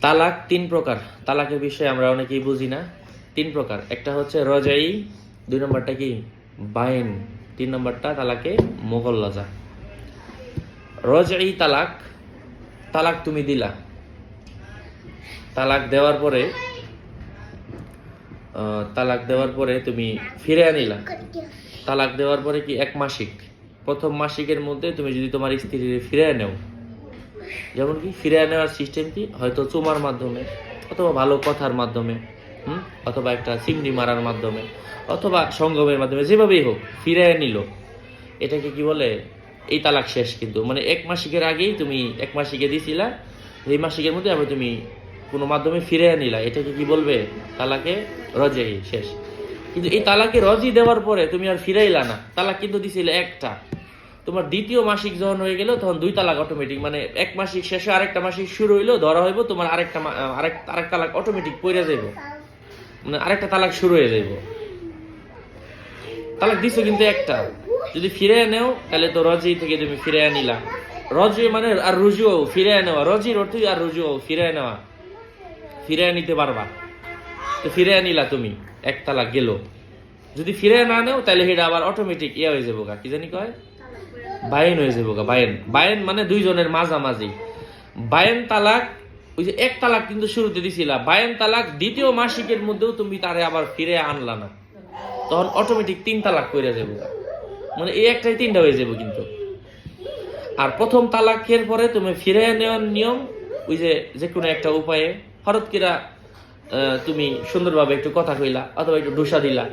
তালাক তিন প্রকার। তালাকের বিষয়ে আমরা অনেকেই বুঝি না। তিন প্রকার। একটা হচ্ছে রজাই, দুই নম্বরটা কি? বাইন। তিন নম্বরটা তালাকে মোগল্লাজা রজাই তালাক তালাক তুমি দিলা। তালাক দেওয়ার পরে তালাক দেওয়ার পরে তুমি ফিরে আনিলা। তালাক দেওয়ার পরে কি? এক মাসিক। প্রথম মাসিকের মধ্যে তুমি যদি তোমার স্ত্রীর ফিরে নেও যেমন কি ফিরিয়ে নেওয়ার সিস্টেম কি? হয়তো চুমার মাধ্যমে, অথবা ভালো কথার মাধ্যমে, হুম? অথবা একটা চিমড়ি মারার মাধ্যমে, অথবা সঙ্গমের মাধ্যমে, যেভাবেই হোক ফিরে নিল। এটাকে কি বলে? এই তালাক শেষ কিন্তু। মানে এক মাসিকের আগেই তুমি এক মাসিকে দিছিলা, এই মাসিকের মধ্যে আবার তুমি কোনো মাধ্যমে ফিরে নিলা। এটাকে কি বলবে? তালাকে রজেই শেষ। কিন্তু এই তালাকে রজি দেওয়ার পরে তুমি আর ফিরাইলা না। তালাক কিন্তু দিছিলে একটা। তোমার দ্বিতীয় মাসিক যখন হয়ে গেল, তখন দুই তালাক অটোমেটিক মানে এক মাসিক শেষে আরেকটা মাসিক শুরু হইল, ধরা হইব তোমার আরেকটা আরেক আরেক তালাক অটোমেটিক পড়ে যাইব। মানে আরেকটা তালাক শুরু হয়ে যাইব। তালাক দিছো কিন্তু একটা। যদি ফিরে নেও, তাহলে তো রজি থেকে তুমি ফিরে নিলা। রজি মানে আর রুজুও ফিরে নেওয়া। রজির অর্থই আর রুজুও ফিরে নেওয়া। ফিরে নিতে পারবা। তো ফিরে নিলা তুমি, এক তালাক গেল। যদি ফিরে না নেও, তাহলে সেটা আবার অটোমেটিক ইয়ে হয়ে যাব কি জানি কয়? বায়েন হয়ে যাব গা বায়েন বায়েন মানে দুইজনের মাঝামাঝি। বায়েন তালাক ওই যে এক তালাক কিন্তু শুরুতে দিছিলা। বায়েন তালাক দ্বিতীয় মাসিকের মধ্যেও তুমি তারে আবার ফিরে আনলা না। তখন অটোমেটিক তিন তালাক করে যাব। মানে এই একটাই তিনটা হয়ে যাব কিন্তু। আর প্রথম তালাকের পরে তুমি ফিরে নেওয়ার নিয়ম ওই যে যে কোনো একটা উপায়ে। হরত কিরা আহ, তুমি সুন্দরভাবে একটু কথা কইলা অথবা একটু ডুসা দিলা।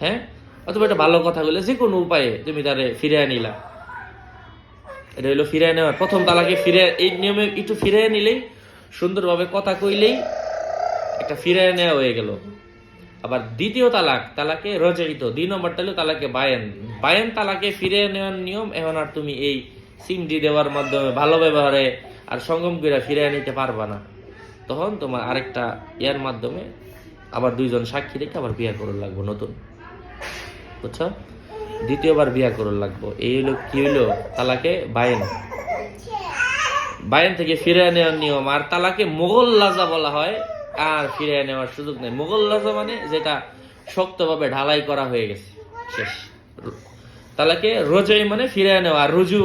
হ্যাঁ? অথবা একটা ভালো কথা কইলা যে কোনো উপায়ে তুমি তারে ফিরে নিলা। এটা হইল ফিরে নেওয়া প্রথম তালাকে ফিরে এই নিয়মে একটু ফিরে নিলেই, সুন্দরভাবে কথা কইলেই একটা ফিরে নেওয়া হয়ে গেল। আবার দ্বিতীয় তালাক, তালাকে রচয়িত, দুই নম্বরটা হলো তালাকে বায়েন। বায়েন তালাকে ফিরে নেওয়ার নিয়ম, এখন আর তুমি এই সিমটি দেওয়ার মাধ্যমে ভালো ব্যবহারে আর সঙ্গম করে ফিরে নিতে পারবা না। তখন তোমার আরেকটা ইয়ার মাধ্যমে আবার দুইজন সাক্ষী রেখে আবার বিয়ে করুন লাগবো নতুন। বুঝছ? দ্বিতীয়বার বিয়া করুন লাগবো। এই হলো কি হইল? তালাকে বায়েন। বায়েন থেকে ফিরে নেওয়ার নিয়ম। আর তালাকে মোগল লাজা বলা হয়। আর ফিরে নেওয়ার সুযোগ নেই। মোগল লাজা মানে যেটা শক্তভাবে ঢালাই করা হয়ে গেছে। শেষ। তালাকে রোজাই মানে ফিরে নেওয়া, আর রুজু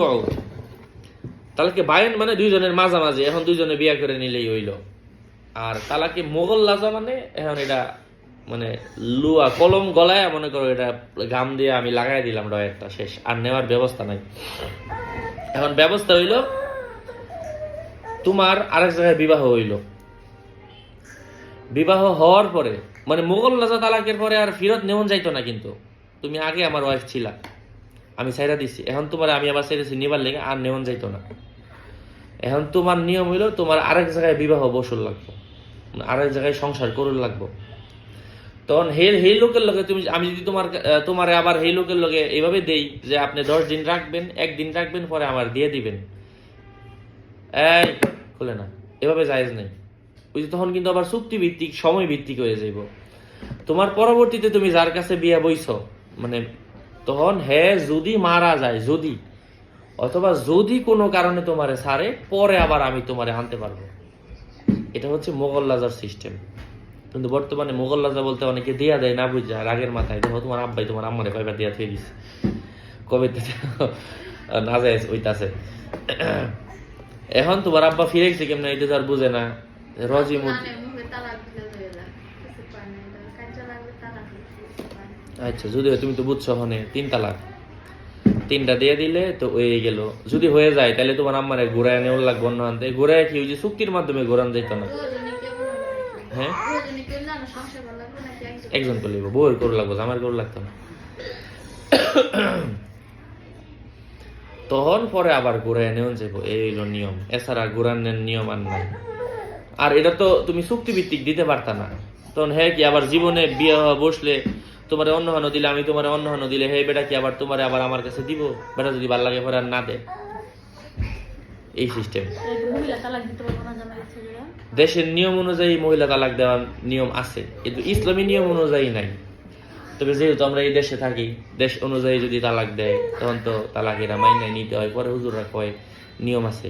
তালাকে বায়েন মানে দুইজনের মাঝামাঝি। এখন দুইজনে বিয়া করে নিলেই হইল। আর তালাকে মোগল লাজা মানে এখন এটা মানে লুয়া কলম গলায় মনে করো এটা গাম দিয়ে আমি লাগাই দিলাম ডয়েরটা শেষ, আর নেওয়ার ব্যবস্থা নাই। এখন ব্যবস্থা হইল, তোমার আরেক জায়গায় বিবাহ হইল। বিবাহ হওয়ার পরে মানে মোগল রাজা তালাকের পরে আর ফিরত নেওয়া যাইতো না কিন্তু। তুমি আগে আমার ওয়াইফ ছিলা, আমি সাইরা দিছি। এখন তোমার আমি আবার সাইরেছি নিবার লেগে আর নেওয়া যাইতো না। এখন তোমার নিয়ম হইল, তোমার আরেক জায়গায় বিবাহ বসুর লাগবো, আরেক জায়গায় সংসার করুন লাগবো। তখন হে সেই লোকের লগে তুমি, আমি যদি তোমার তোমারে আবার সেই লোকের লগে এইভাবে দেই যে আপনি দশ দিন রাখবেন, একদিন রাখবেন, পরে আমার দিয়ে দিবেন। এই, খুলে না, এভাবে জায়েজ নেই। ওই যে তখন কিন্তু আবার চুক্তি ভিত্তিক সময় ভিত্তিক হয়ে যাইব। তোমার পরবর্তীতে তুমি যার কাছে বিয়া বইছ মানে তখন হে যদি মারা যায়, যদি, অথবা যদি কোনো কারণে তোমারে সারে, পরে আবার আমি তোমারে আনতে পারব। এটা হচ্ছে মোগল রাজার সিস্টেম কিন্তু বর্তমানে মোগল রাজা বলতে অনেকে দিয়া দেয় না বুঝা রাগের মাথায় দেখো তোমার আব্বাই তোমার আম্মারে কয়বার দিয়া থুয়ে দিছে। কবে না যায় ওইতাছে এখন তোমার আব্বা ফিরে গেছে কেমন এটা আর বুঝে না। রজি মুদ কানে মুখে তালাক দিলে তো এলা কিছু পায় না এটা কাঁচা লাগবে তালাক দিতে পায় না। আচ্ছা যদি তুমি তো বুঝছ হনে তিন তালাক। তিনটা দিয়ে দিলে তো হয়ে গেল। যদি হয়ে যায় তাহলে তোমার আম্মারে ঘুরায় নেওয়া লাগবে অন্য আনতে। ঘুরায় কি ওই যে চুক্তির মাধ্যমে ঘোরান যেত না? একজন? একজন করলে বউয়ের করে লাগবো আমার করে লাগতো না। তখন পরে আবার ঘুরাই নেওয়া যাব, এই হইল নিয়ম। এছাড়া ঘুরানোর নিয়ম আর নাই। আর এটা তো তুমি চুক্তিভিত্তিক দিতে পারতা না। তখন হ্যাঁ কি আবার জীবনে বিয়ে হওয়া বসলে তোমার অন্য হানো দিলে, আমি তোমার অন্য হানো দিলে, হে বেটা কি আবার তোমার আবার আমার কাছে দিব? বেটা যদি ভালো লাগে পরে আর না দে। এই সিস্টেম দেশের নিয়ম অনুযায়ী মহিলা তালাক দেওয়ার নিয়ম আছে কিন্তু ইসলামী নিয়ম অনুযায়ী নাই। তবে যেহেতু আমরা এই দেশে থাকি দেশ অনুযায়ী যদি তালাক দেয় তখন তো তালাকেরা মাইনে নিতে হয় পরে হুজুররা কয় নিয়ম আছে।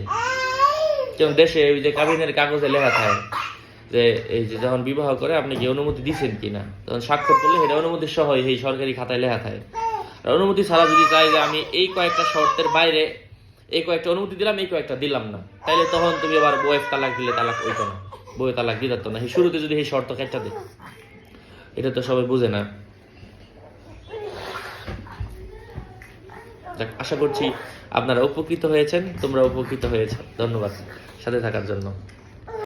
যেমন দেশে ওই যে কাবিনের কাগজে লেখা থাকে যে এই যে যখন বিবাহ করে আপনি কি অনুমতি দিচ্ছেন কিনা? তখন স্বাক্ষর করলে সেটা অনুমতি সহ এই সরকারি খাতায় লেখা থাকে। আর অনুমতি ছাড়া যদি চাই যে আমি এই কয়েকটা শর্তের বাইরে এই কয়েকটা অনুমতি দিলাম এই কয়েকটা দিলাম না। তাইলে তখন তুমি আবার বউয়ের তালাক দিলে তালাক ওইতো না। বয়ে তালাক দিতে না। শুরুতে যদি সেই শর্ত কেটে দেয় এটা তো সবাই বুঝে না। যাক, আশা করছি আপনারা উপকৃত হয়েছেন তোমরা উপকৃত হয়েছ। ধন্যবাদ। সাথে থাকার জন্য।